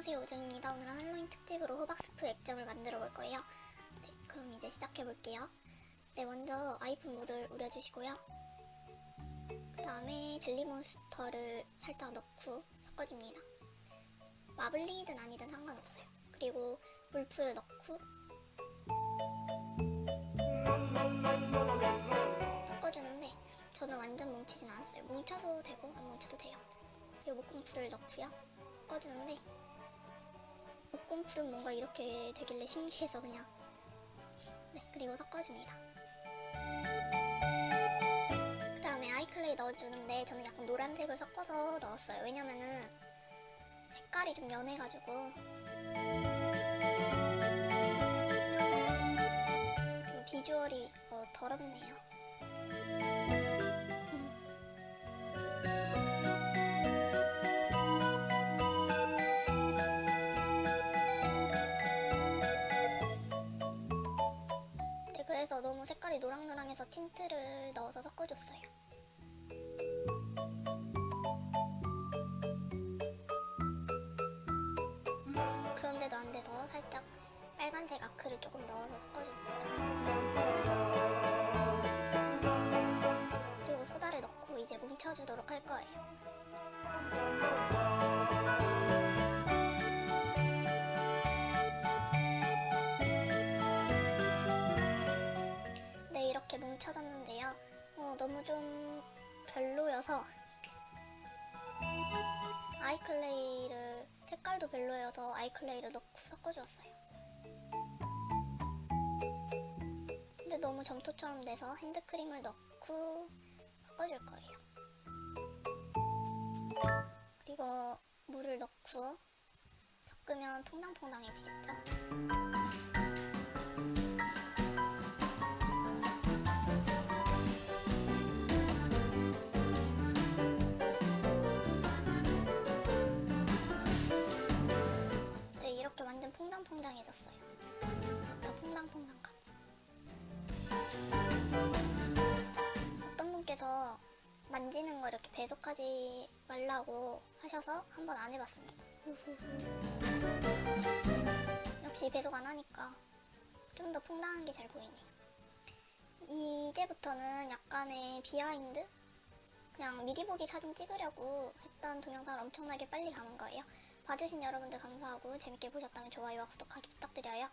안녕하세요 오정입니다. 오늘은 할로윈 특집으로 호박스프 액정을 만들어 볼 거예요. 네, 그럼 이제 시작해 볼게요. 네, 먼저 아이폰 물을 우려주시고요. 그 다음에 젤리몬스터를 살짝 넣고 섞어줍니다. 마블링이든 아니든 상관없어요. 그리고 물풀을 넣고 섞어주는데 저는 완전 뭉치진 않았어요. 뭉쳐도 되고 안 뭉쳐도 돼요. 그리고 목공풀을 넣고요. 섞어주는데 목공풀은 뭔가 이렇게 되길래 신기해서 그냥. 네 그리고 섞어줍니다. 그 다음에 아이클레이 넣어주는데 저는 약간 노란색을 섞어서 넣었어요. 왜냐면은 색깔이 좀 연해가지고. 좀 비주얼이 어, 더럽네요 그래서 너무 색깔이 노랑노랑해서 틴트를 넣어서 섞어줬어요. 그런데도 안 돼서 살짝 빨간색 아크를 조금 넣어서 섞어줍니다. 뭉쳐졌는데요. 어, 너무 좀 별로여서 아이클레이를 색깔도 별로여서 아이클레이를 넣고 섞어주었어요. 근데 너무 점토처럼 돼서 핸드크림을 넣고 섞어줄 거예요. 그리고 물을 넣고 섞으면 퐁당퐁당해지겠죠? 이렇게 배속하지 말라고 하셔서 한번 안 해봤습니다. 역시 배속 안 하니까 좀 더 퐁당한 게 잘 보이네요. 이제부터는 약간의 비하인드? 그냥 미리 보기 사진 찍으려고 했던 동영상을 엄청나게 빨리 감은 거예요. 봐주신 여러분들 감사하고 재밌게 보셨다면 좋아요와 구독하기 부탁드려요.